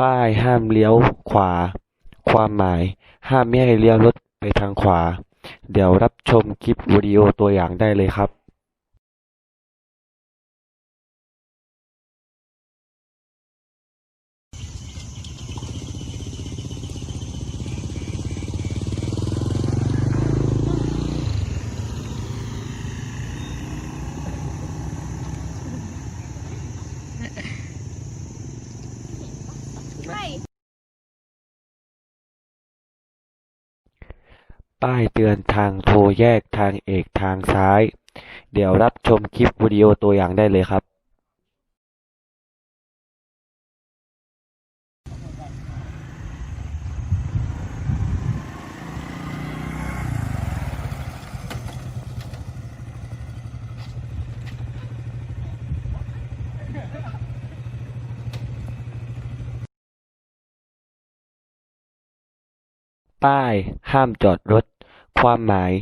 ป้ายห้ามเลี้ยวขวา ความหมาย ห้ามไม่ให้เลี้ยวรถไปทางขวา เดี๋ยวรับชมคลิปวิดีโอตัวอย่างได้เลยครับ ป้ายเตือนทางโทรแยกทางเอกทางซ้าย เดี๋ยวรับชมคลิปวิดีโอตัวอย่างได้เลยครับป้ายห้ามจอดรถ ความหมาย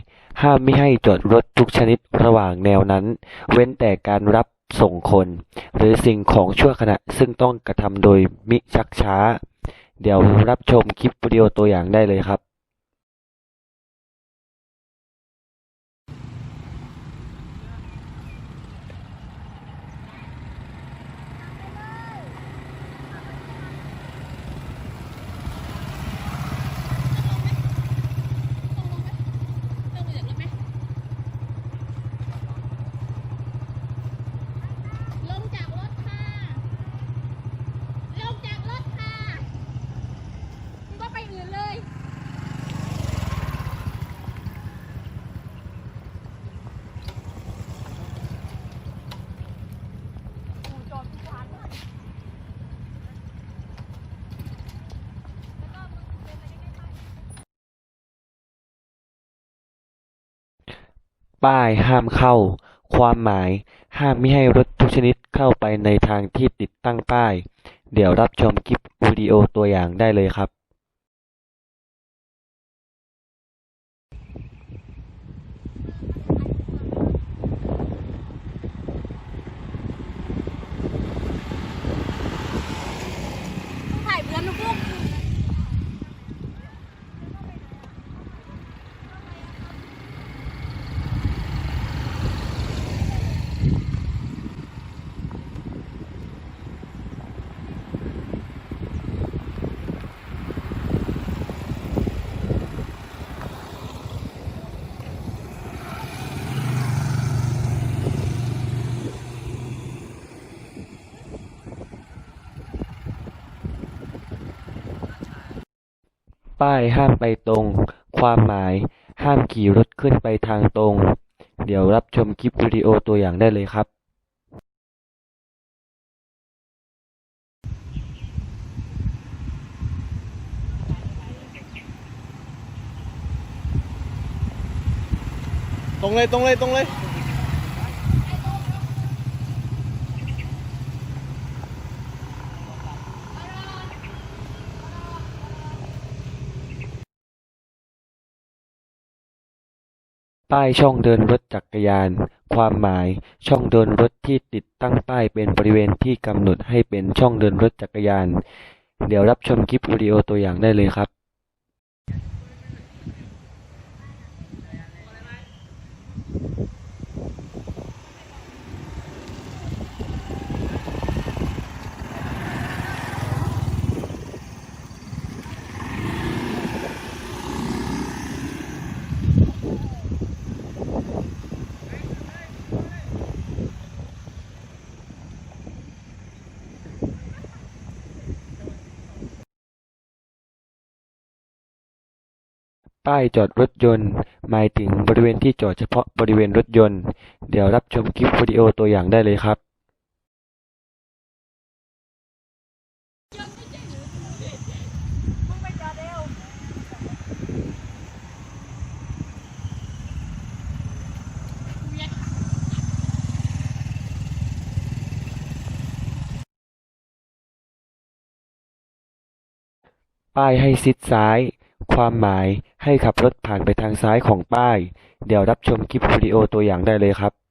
ห้ามไม่ให้จอดรถทุกชนิดระหว่างแนวนั้น เว้นแต่การรับส่งคน หรือสิ่งของชั่วขณะซึ่งต้องกระทำโดยมิชักช้า เดี๋ยวรับชมคลิปวิดีโอตัวอย่างได้เลยครับ ลงจากรถค่ะ ลงจากรถค่ะมึงก็ไปอื่นเลย ป้ายห้ามเข้า ความหมาย ห้ามไม่ให้รถทุกชนิดเข้าไปในทางที่ติดตั้งป้าย เดี๋ยวรับชมคลิปวิดีโอตัวอย่างได้เลยครับ ป้ายห้ามไปตรง ความหมาย ห้ามขี่รถขึ้นไปทางตรง เดี๋ยวรับชมคลิปวิดีโอตัวอย่างได้เลยครับ ตรงเลยตรงเลยตรงเลย ป้ายช่องเดินรถจักรยาน ความหมาย ช่องเดินรถที่ติดตั้งป้ายเป็นบริเวณที่กำหนดให้เป็นช่องเดินรถจักรยาน เดี๋ยวรับชมคลิปวิดีโอตัวอย่างได้เลยครับ ป้ายจอดรถยนต์ หมายถึงบริเวณที่จอดเฉพาะบริเวณรถยนต์ เดี๋ยวรับชมคลิปวิดีโอตัวอย่างได้เลยครับป้ายให้ชิดซ้าย ความหมายให้ขับรถผ่านไปทางซ้ายของป้าย เดี๋ยวรับชมคลิปวิดีโอตัวอย่างได้เลยครับ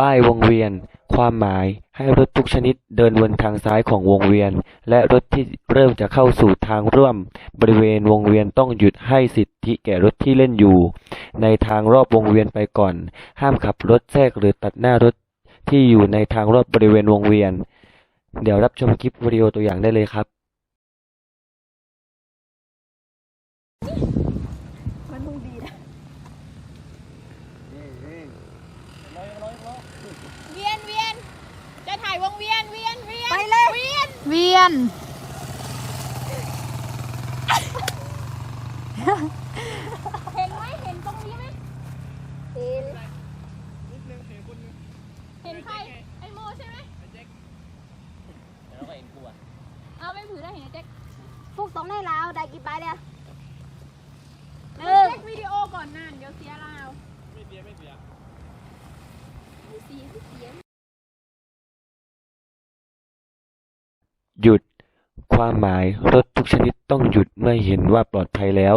ป้ายวงเวียน ความหมายให้รถทุกชนิดเดินวนทางซ้ายของวงเวียน และรถที่เริ่มจะเข้าสู่ทางร่วม บริเวณวงเวียนต้องหยุดให้สิทธิแก่รถที่เล่นอยู่ ในทางรอบวงเวียนไปก่อน ห้ามขับรถแทรกหรือตัดหน้ารถที่อยู่ในทางรอบบริเวณวงเวียน เดี๋ยวรับชมคลิปวิดีโอตัวอย่างได้เลยครับ เวียนเวียน จะถ่ายวงเวียนเวียนเวียน ไปเลย เวียน เวียนเห็นไหมเห็นตรงนี้ไหมเห็นเห็นใครไอโมใช่ไหมเอาไปผือได้เห็นไอ้แจ็คพวกตรงให้เราได้กี่ใบเนี่ยหเอนึ่องเช็ควิดีโอก่อนนั่นเดี๋ยวเสียเราไม่เสียไม่เสียไม่เสียไม่เสีย หยุด ความหมายรถทุกชนิดต้องหยุดเมื่อเห็นว่าปลอดภัยแล้ว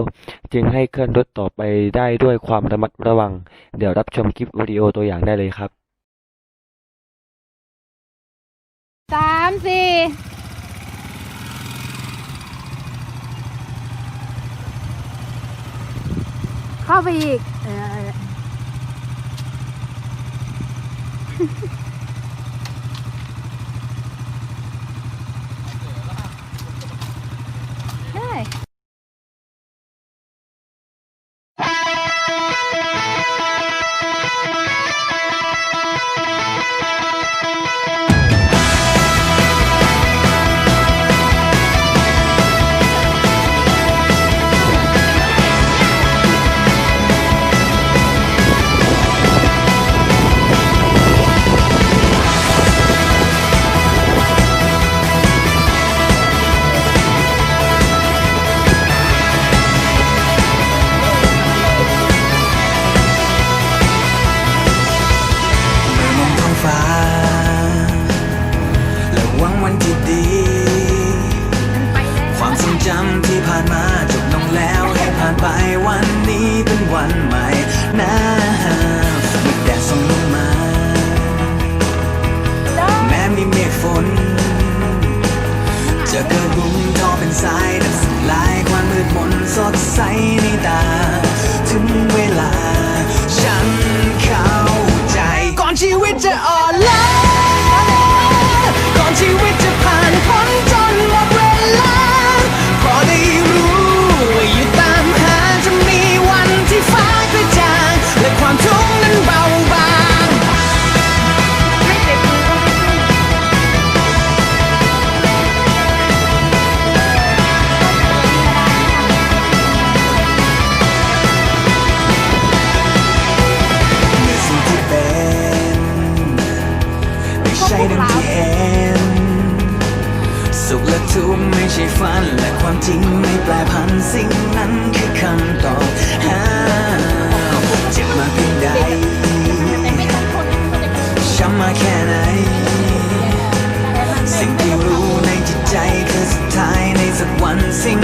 จึงให้เคลื่อนรถต่อไปได้ด้วยความระมัดระวัง เดี๋ยวรับชมคลิปวิดีโอตัวอย่างได้เลยครับสามสี่เข้าไปอีกเออ ทุกข์ไม่ใช่ฝัน และความจริงไม่แปรผันสิ่งนั้นคือคำตอบหาเจ็บมาเพียงใดแต่ไม่ต้องคนมันจะเป็นช้ำมาแค่ไหน สิ่งที่รู้ในจิตใจคือสุดท้ายในสักวันสิ่ง